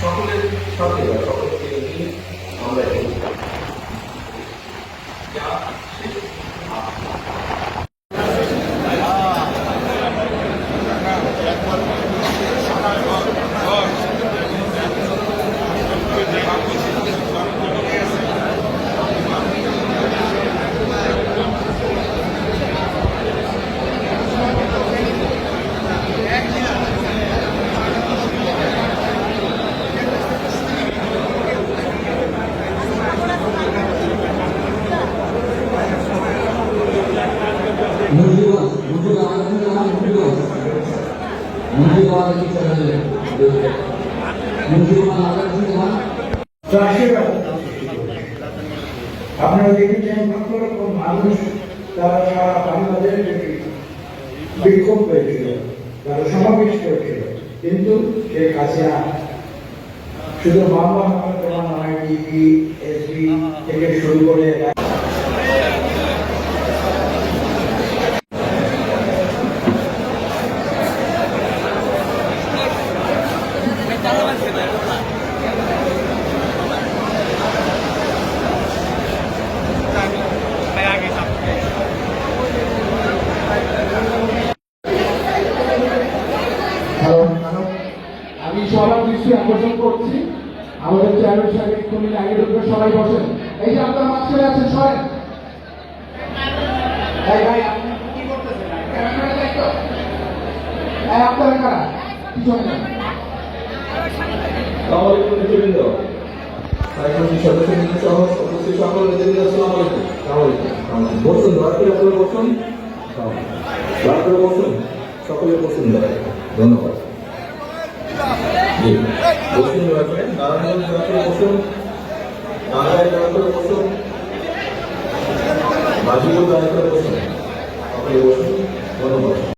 সকলের সাথে বা সকলকে নিয়ে আমরা এগোব আপনারা দেখেছেন কত রকম মানুষ তারা বাংলাদেশ বিক্ষোভ করেছিল, তারা সমাবেশ করেছিল। কিন্তু শেখ হাসিনা শুধু বাবা আমার তোমার নয় থেকে শুরু করে সবার দৃষ্টি আকর্ষণ করছি। আমাদের চেয়ারম্যান সাহেব এক্ষুনি আগে ঢুকবে সবাই বসেন। এই যে আপনার মাঝখানে আছেন সরেন। ভাই আপনারা কারা? সহ উপস্থিত সকল নেতৃবৃন্দ আসসালামু জি। বসুন দয়া করে নারায়ণ দয়া করে বসুন, নারায়ণ দয়া করে বসুন মাঝিও দয়া করে বসুন বসুন, ধন্যবাদ।